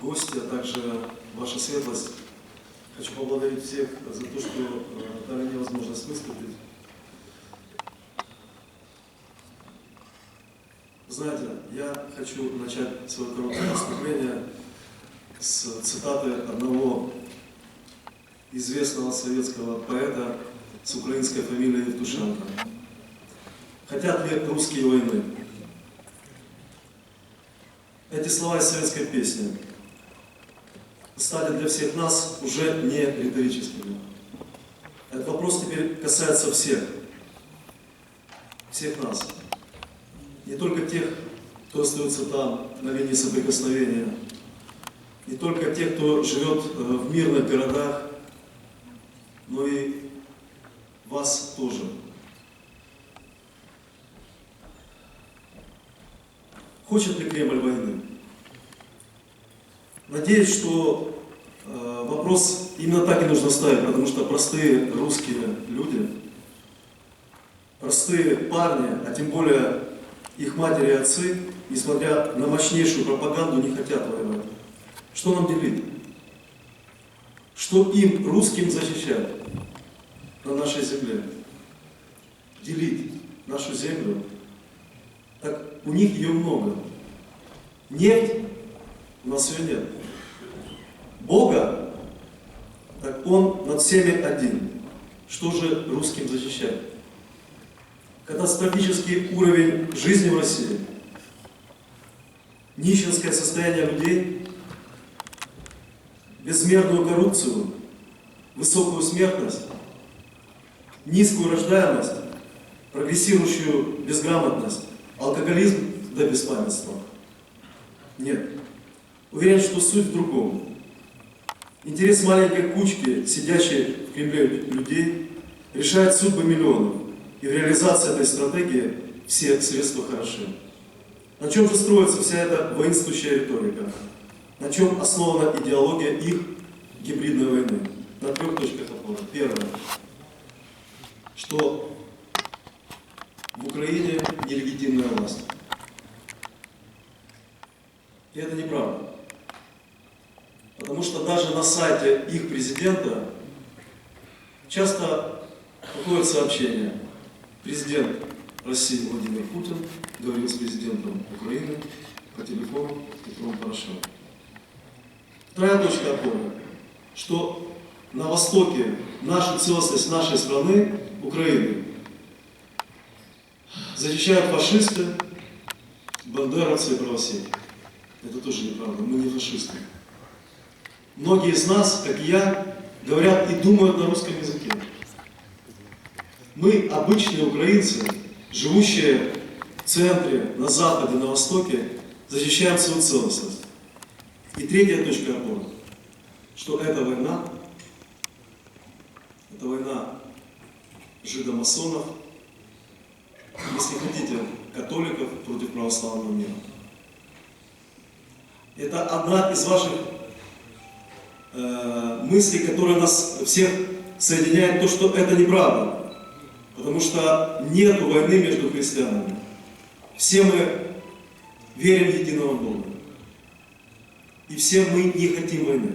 гости, а также ваша светлость. Хочу поблагодарить всех за то, что э, дали мне возможность выступить. Знаете, я хочу начать свое короткое выступление с цитаты одного известного советского поэта с украинской фамилией Евтушенко. Хотят ли русские войны? Эти слова из советской песни стали для всех нас уже не риторическими. Этот вопрос теперь касается всех, всех нас. Не только тех, кто остается там, на линии соприкосновения, не только тех, кто живет э, в мирных городах, но и вас тоже. Хочет ли Кремль войны? Надеюсь, что э, вопрос именно так и нужно ставить, потому что простые русские люди, простые парни, а тем более их матери и отцы, несмотря на мощнейшую пропаганду, не хотят воевать. Что нам делить? Что им, русским, защищать на нашей земле? Делить нашу землю? Так у них ее много. Нефть у нас ее нет. Бога, так он над всеми один. Что же русским защищать? Катастрофический уровень жизни в России, нищенское состояние людей, безмерную коррупцию, высокую смертность, низкую рождаемость, прогрессирующую безграмотность, алкоголизм до беспамятства. Нет. Уверен, что суть в другом. Интерес маленькой кучки, сидящей в Кремле людей, решает судьбы миллионов. И в реализации этой стратегии все средства хороши. На чем же строится вся эта воинствующая риторика? На чем основана идеология их гибридной войны? На трех точках опоры. Первое, что в Украине нелегитимная власть. И это неправда. Потому что даже на сайте их президента часто выходят сообщения. Президент России Владимир Путин говорил с президентом Украины по телефону Петром Порошенко. Вторая точка опоры, что на востоке нашу целостность нашей страны, Украины, защищают фашисты, бандеровцы и правосеки. Это тоже неправда, мы не фашисты. Многие из нас, как я, говорят и думают на русском языке. Мы, обычные украинцы, живущие в центре, на западе, на востоке, защищаем свою целостность. И третья точка опоры, что эта война, это война жидомасонов, если хотите, католиков против православного мира. Это одна из ваших э, мыслей, которая нас всех соединяет, то, что это неправда. Потому что нет войны между христианами. Все мы верим в единого Бога. И все мы не хотим войны.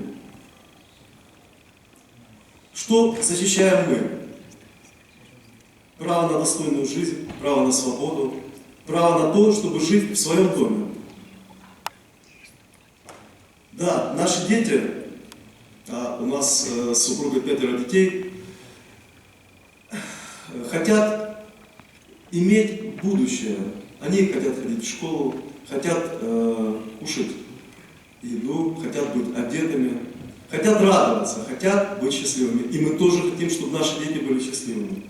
Что защищаем мы? Право на достойную жизнь, право на свободу, право на то, чтобы жить в своем доме. Да, наши дети, а у нас э, с супругой пятеро детей, э, хотят иметь будущее. Они хотят ходить в школу, хотят э, кушать еду, хотят быть одетыми, хотят радоваться, хотят быть счастливыми. И мы тоже хотим, чтобы наши дети были счастливыми.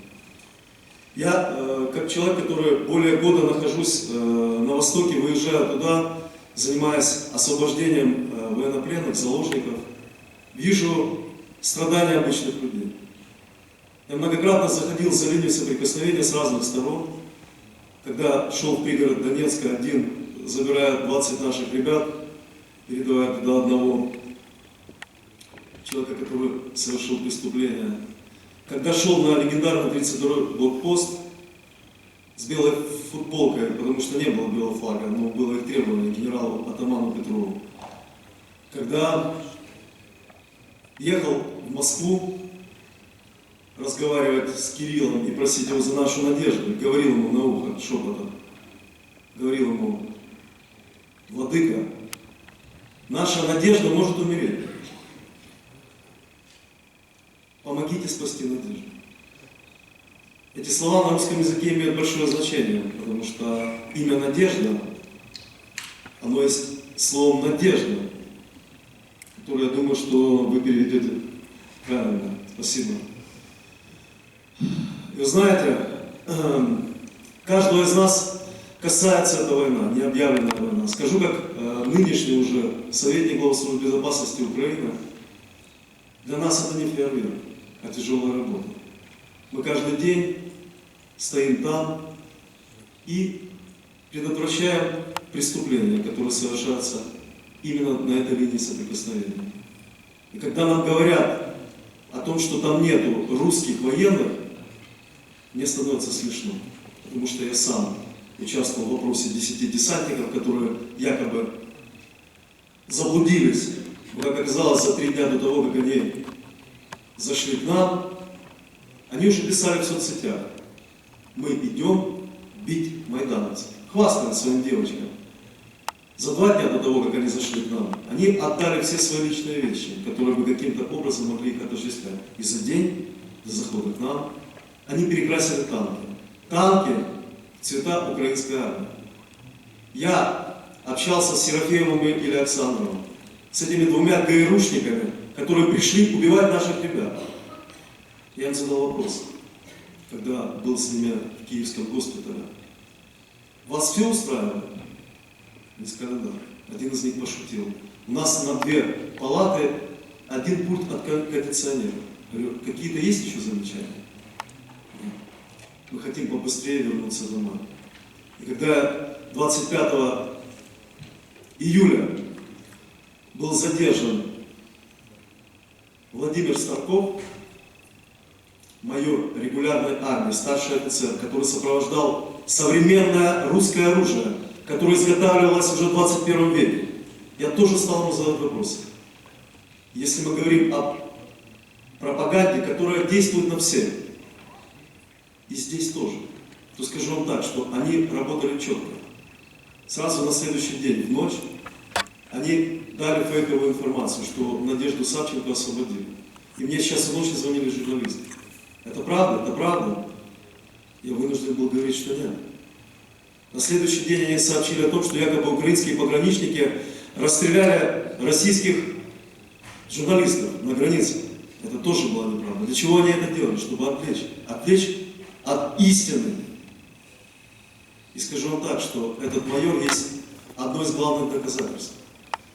Я, э, как человек, который более года нахожусь э, на Востоке, выезжаю туда, занимаясь освобождением э, военнопленных, заложников, вижу страдания обычных людей. Я многократно заходил за линию соприкосновения с разных сторон, когда шел в пригород Донецка один, забирая 20 наших ребят, передавая туда одного человека, который совершил преступление. Когда шел на легендарный 32-й блокпост с белой футболкой, потому что не было белого флага, но было их требование генералу Атаману Петрову, когда ехал в Москву разговаривать с Кириллом и просить его за нашу надежду, говорил ему на ухо шепотом, говорил ему, Владыка, наша надежда может умереть. Помогите спасти надежду. Эти слова на русском языке имеют большое значение, потому что имя Надежда, оно есть словом Надежда, которое я думаю, что вы переведете правильно. Спасибо. Вы знаете, каждого из нас касается эта война, необъявленная война. Скажу, как э, нынешний уже советник главы службы безопасности Украины, для нас это не фейерверк, а тяжелая работа. Мы каждый день стоим там и предотвращаем преступления, которые совершаются именно на этой линии соприкосновения. И когда нам говорят о том, что там нету русских военных, мне становится смешно, потому что я сам участвовал в вопросе 10 десантников, которые якобы заблудились, как оказалось, за три дня до того, как они зашли к нам, они уже писали в соцсетях, мы идем бить майдановцев. Хвастались своим девочкам. За два дня до того, как они зашли к нам, они отдали все свои личные вещи, которые бы каким-то образом могли их отождествлять. И за день до захода к нам они перекрасили танки. Танки цвета украинской армии. Я общался с Серафеевым или Александровым, с этими двумя ГРУшниками, которые пришли убивать наших ребят. Я им задал вопрос, когда был с ними в Киевском госпитале. Вас все устраивает? Сказали, да. Один из них пошутил. У нас на две палаты один пульт от ко- кондиционера. Говорю, какие-то есть еще замечания? Мы хотим побыстрее вернуться домой. И когда 25 июля был задержан Владимир Старков, майор регулярной армии, старший офицер, который сопровождал современное русское оружие, которое изготавливалось уже в 21 веке. Я тоже стал ему задавать вопросы. Если мы говорим о пропаганде, которая действует на всех, и здесь тоже, то скажу вам так, что они работали четко. Сразу на следующий день, в ночь, они дали фейковую информацию, что Надежду Савченко освободили. И мне сейчас в ночь звонили журналисты. Это правда? Это правда? Я вынужден был говорить, что нет. На следующий день они сообщили о том, что якобы украинские пограничники расстреляли российских журналистов на границе. Это тоже была неправда. Для чего они это делали? Чтобы отвлечь. Отвлечь от истины. И скажу вам так, что этот майор есть одно из главных доказательств.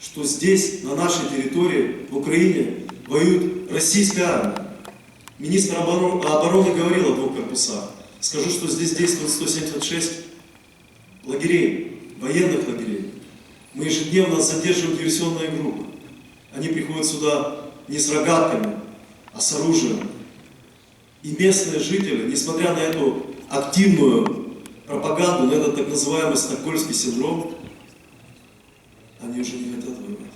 Что здесь, на нашей территории, в Украине, воюет российская армия. Министр обороны говорил о двух корпусах. Скажу, что здесь действует 176 лагерей, военных лагерей. Мы ежедневно задерживаем диверсионные группы. Они приходят сюда не с рогатками, а с оружием. И местные жители, несмотря на эту активную пропаганду, на этот так называемый стокгольмский синдром, они уже не хотят воевать.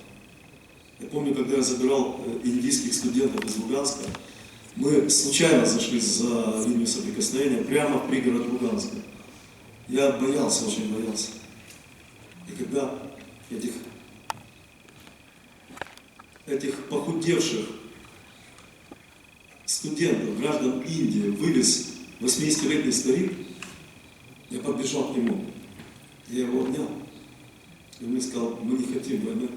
Я помню, когда я забирал э, индийских студентов из Луганска, мы случайно зашли за линию соприкосновения прямо в пригород Луганска. Я боялся, очень боялся. И когда этих, этих похудевших студентов, граждан Индии, вывез 80-летний старик, я подбежал к нему. Я его обнял. И он мне сказал, мы не хотим войны.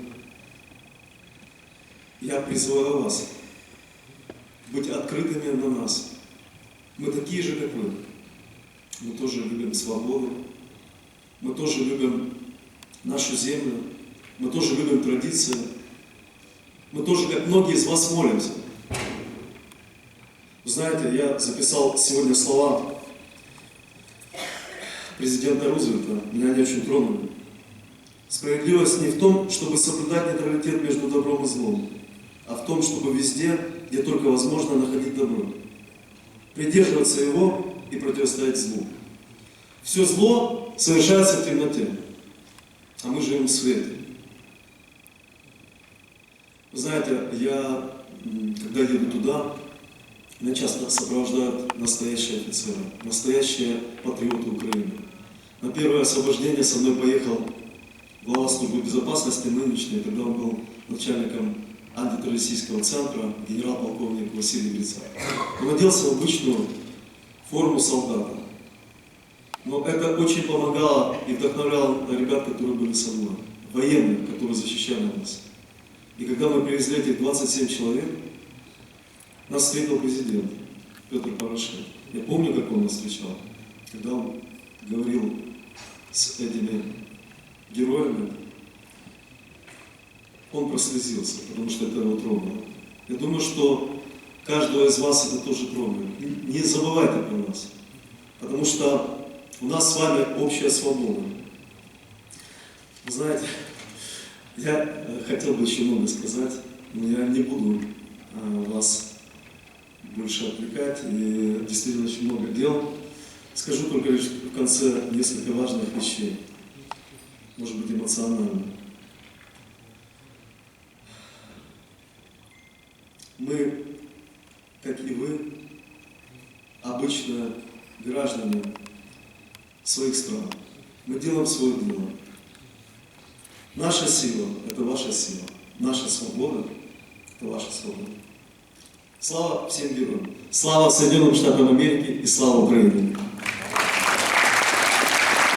Я призываю вас быть открытыми на нас. Мы такие же, как вы. Мы тоже любим свободу. Мы тоже любим нашу землю. Мы тоже любим традиции. Мы тоже, как многие из вас, молимся. Вы знаете, я записал сегодня слова президента Рузвельта. Меня они очень тронули. Справедливость не в том, чтобы соблюдать нейтралитет между добром и злом, а в том, чтобы везде, где только возможно, находить добро. Придерживаться его и противостоять злу. Все зло совершается в темноте, а мы живем в свете. Вы знаете, я, когда еду туда, меня часто сопровождают настоящие офицеры, настоящие патриоты Украины. На первое освобождение со мной поехал глава службы безопасности нынешний, тогда он был начальником антитеррористического центра, генерал-полковник Василий Грицак. Он оделся в обычную форму солдата. Но это очень помогало и вдохновляло ребят, которые были со мной, военных, которые защищали нас. И когда мы привезли этих 27 человек, нас встретил президент Петр Порошенко. Я помню, как он нас встречал, когда он говорил с этими героями, он прослезился, потому что это его тронуло. Я думаю, что каждого из вас это тоже тронуло. Не забывайте про нас, потому что у нас с вами общая свобода. Вы знаете, я э, хотел бы еще много сказать, но я не буду э, вас больше отвлекать, и действительно очень много дел. Скажу только лишь в конце несколько важных вещей, может быть эмоциональных. Мы, как и вы, обычные граждане своих стран. Мы делаем свое дело. Наша сила – это ваша сила. Наша свобода – это ваша свобода. Слава всем героям. Слава Соединенным Штатам Америки и слава Украине.